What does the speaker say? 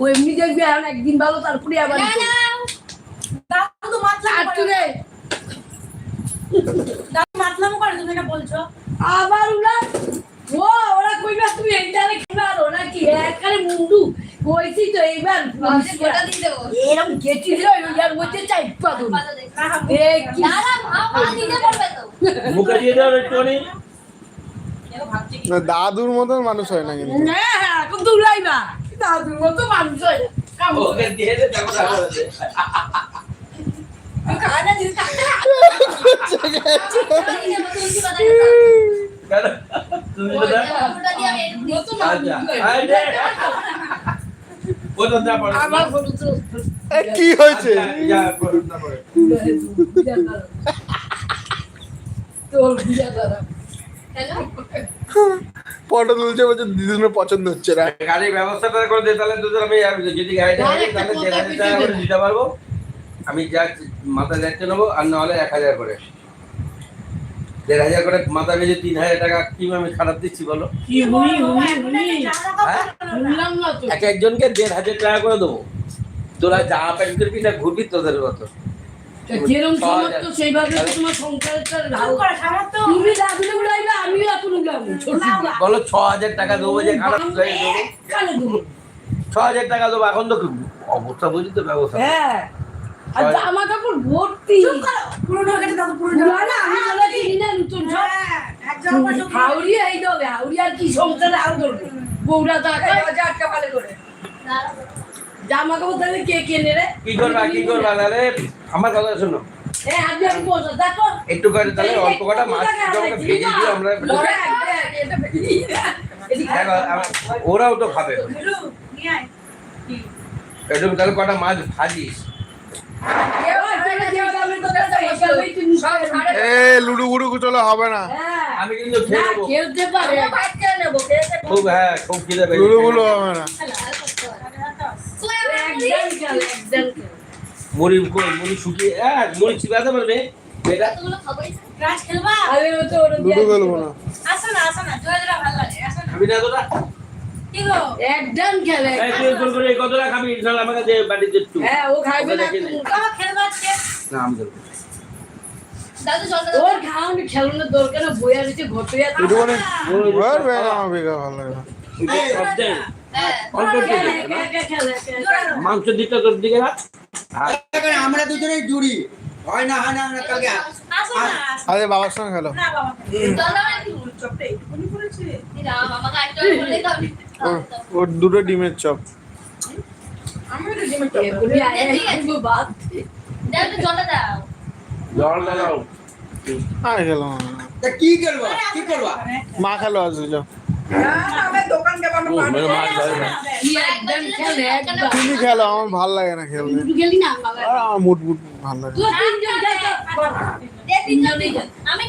ও এমনি দেখবি একদিন ভালো তারপরে আবার আবার ওরা ও ওরা কইবা তুমি এইটারে খেলা আর ওরা একবারে মুন্ডু। কইছি তো এইবার এরকম গেছি ইয়ার মধ্যে চাই মুখে দিয়ে দাও একটুখানি। দাদুর মতন মানুষ হয় না কিন্তু। না এখন তো উড়াইবা দাদুর মতো মানুষ হয়। আচ্ছা। কি হয়েছে? আচ্ছা। তোর বিয়া হ্যালো? ফটো তুলছে বলছে দিদুনের পছন্দ হচ্ছে না। গাড়ির ব্যবস্থাটা করে দে তাহলে দুজন আমি আর যদি গাড়িটা তাহলে দেড় করে দিতে পারব। আমি যা মাথা যাচ্ছে নেব আর নাহলে এক হাজার করে। দেড় হাজার করে মাথা বেজে তিন হাজার টাকা কি আমি খারাপ দিচ্ছি বলো? কি হুই হুই হুই হ্যাঁ? এক একজনকে দেড় হাজার টাকা করে দেবো। তোরা জামা প্যান্ট করবি না ঘুরবি তোদের মতো। যেরকম ছ হাজার। সমর্থ সেইভাবে তোমার সংসারটা লাভ করে সামর্থ্য। তুমি দাদুলে উড়াইবে আমিও এখন উড়াবো বলো ছ হাজার টাকা দেবো যে খারাপ হয়ে দেবো? ছ হাজার টাকা দেবো এখন তো অবস্থা বুঝি তো ব্যবস্থা। হ্যাঁ। আর জামা কাপড় ভর্তি। করো। পুরনো হয়ে গেছে দাদু, না আমি বলে কিনি না নতুন সব। হ্যাঁ, একজন আমার সঙ্গে- হাউরি এই দেবে হাউরি আর কি সংসারে আর করবে বউরা দাঁড়াও। জামা কাপড় তাহলে কে কেনে রে কি করবা কি করবা? তাহলে আমার কথা শোনো। একটু করে তাহলে অল্প কটা মাছ ভেজে দিও আমরা ওরাও তো খাবে? একটু তাহলে কটা মাছ ভাজিস? এ লুডু গুডু চলে হবে না। আমি কিন্তু খেয়ে নেব। খুব হ্যাঁ খুব খিদে লুডু গুলো হবে না সোয়া একদম খেল একদম খেল মুড়ি মুড়ি শুকিয়ে মুড়ি চিবাতে পারবে? লুডু খেলব না। খাবি না তোরা একদম খেলে কতটা খাবি? আমাকে বাড়িতে হ্যাঁ ও খাইবে না খেলবা? না আমি দেবো দাদু জলটা দাও। ওর খাওয়ানো খেলানোর দরকার না বইয়া রয়েছে ভালো লাগে। হ্যাঁ। মাংস দিকটা তোর দিকে এখানে আমরা দুজনেই জুড়ি। হয় না হয় না আমরা কালকে। আরে বাবার সঙ্গে খেলো। ওর দুটো ডিমের চপ। তো ডিমের চপ। জল দাও। আর খেলো তা কি করব? কি করবা? মা খেলো খেলে তুমি খেলো আমার ভালো লাগে না খেলতে। গেলি আমার মুড মুড ভালো লাগে। আমি